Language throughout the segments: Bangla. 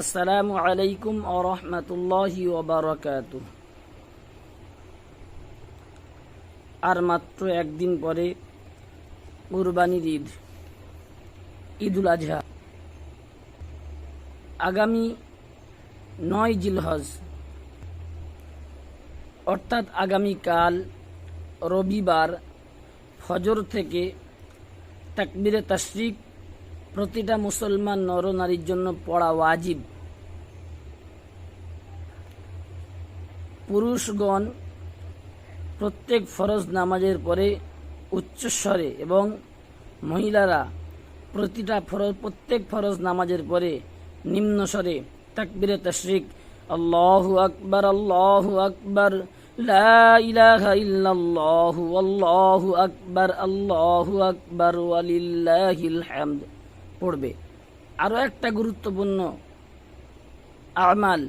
আসসালামু আলাইকুম আরহামতুল্লাহি ওবরাকাত আর মাত্র একদিন পরে কুরবানির ঈদ, ঈদুল আজহা। আগামী নয় জিলহজ, অর্থাৎ আগামীকাল রবিবার ফজর থেকে তাকবিরে তাশরিক প্রতিটা মুসলমান নরনারীর জন্য পড়া ওয়াজিব। পুরুষগণ প্রত্যেক ফরজ নামাজের পরে উচ্চস্বরে এবং মহিলারা প্রতিটা ফরজ প্রত্যেক ফরজ নামাজের পরে নিম্ন স্বরে তাকবিরে তশরিক, আল্লাহু আকবার আল্লাহু আকবার আল্লাহু আকবার আল্লাহু আকবার হামদ। পড়বে। আরও একটা গুরুত্বপূর্ণ আমাল,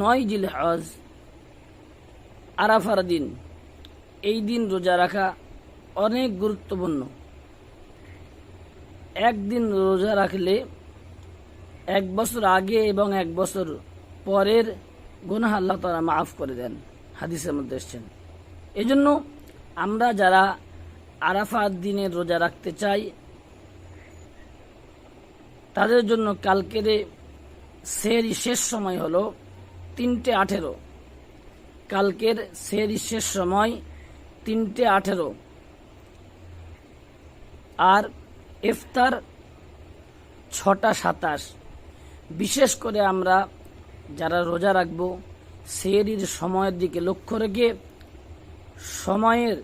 নয় জিল হজ আরাফার দিন। এই দিন রোজা রাখা অনেক গুরুত্বপূর্ণ। একদিন রোজা রাখলে এক বছর আগে এবং এক বছর পরের গুনাহ আল্লাহ তারা মাফ করে দেন, হাদিসের মধ্যে এসছেন। এজন্য আমরা যারা আরাফাত দিনের রোজা রাখতে চাই তাদের জন্য কালকের সেরি শেষ সময় হলো তিনটে আঠেরো। কালকের সেরি শেষ সময় তিনটে আঠেরো। আর ইফতার ছটা সাতাশ। বিশেষ করে আমরা যারা রোজা রাখব, সেরির সময়ের দিকে লক্ষ্য রেখে সময়ের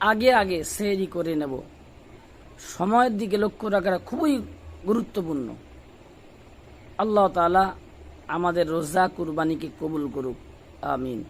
আগে আগে সেরি করে নেব। সময়ের দিকে লক্ষ্য রাখাটা খুবই গুরুত্বপূর্ণ। আল্লাহ তালা আমাদের রোজা কুরবানিকে কবুল করুক। আমিন।